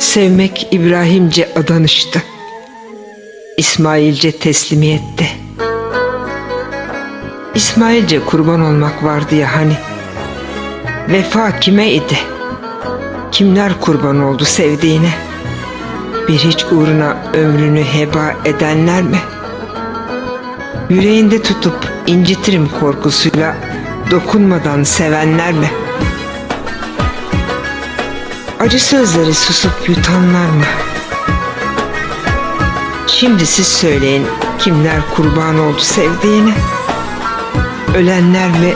Sevmek İbrahimce adanıştı. İsmailce teslimiyette. İsmailce kurban olmak vardı ya hani. Vefa kime idi? Kimler kurban oldu sevdiğine? Bir hiç uğruna ömrünü heba edenler mi? Yüreğinde tutup incitirim korkusuyla dokunmadan sevenler mi? Acı sözleri susup yutanlar mı? Şimdi siz söyleyin kimler kurban oldu sevdiğine? Ölenler mi,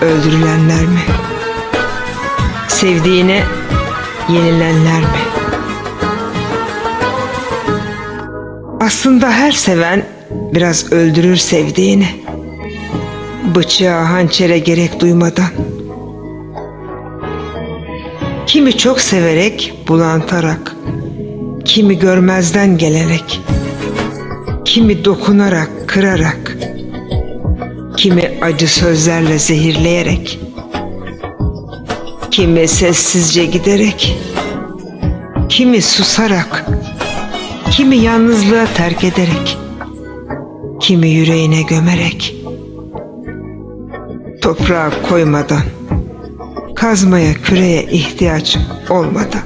öldürülenler mi? Sevdiğine yenilenler mi? Aslında her seven biraz öldürür sevdiğini. Bıçağa hançere gerek duymadan. Kimi çok severek bulantarak, kimi görmezden gelerek, kimi dokunarak, kırarak, kimi acı sözlerle zehirleyerek, kimi sessizce giderek, kimi susarak, kimi yalnızlığa terk ederek, kimi yüreğine gömerek, toprağa koymadan, kazmaya küreye ihtiyaç olmadan,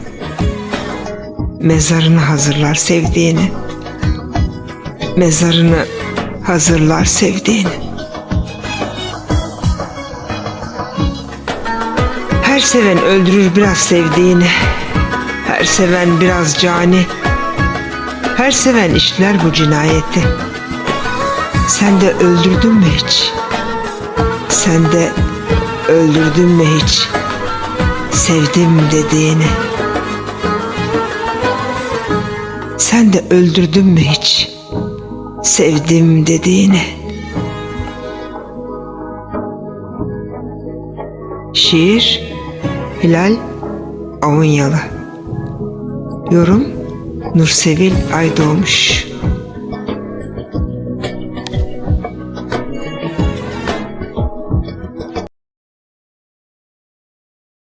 mezarını hazırlar sevdiğini, mezarını hazırlar sevdiğini. Her seven öldürür biraz sevdiğini, her seven biraz cani, her seven işler bu cinayeti. Sen de öldürdün mü hiç? Sen de öldürdün mü hiç? Sevdim dediğini. Sen de öldürdün mü hiç? Sevdim dediğini. Şiir Hilal Avunyalı Yorum Nursevil Aydoğmuş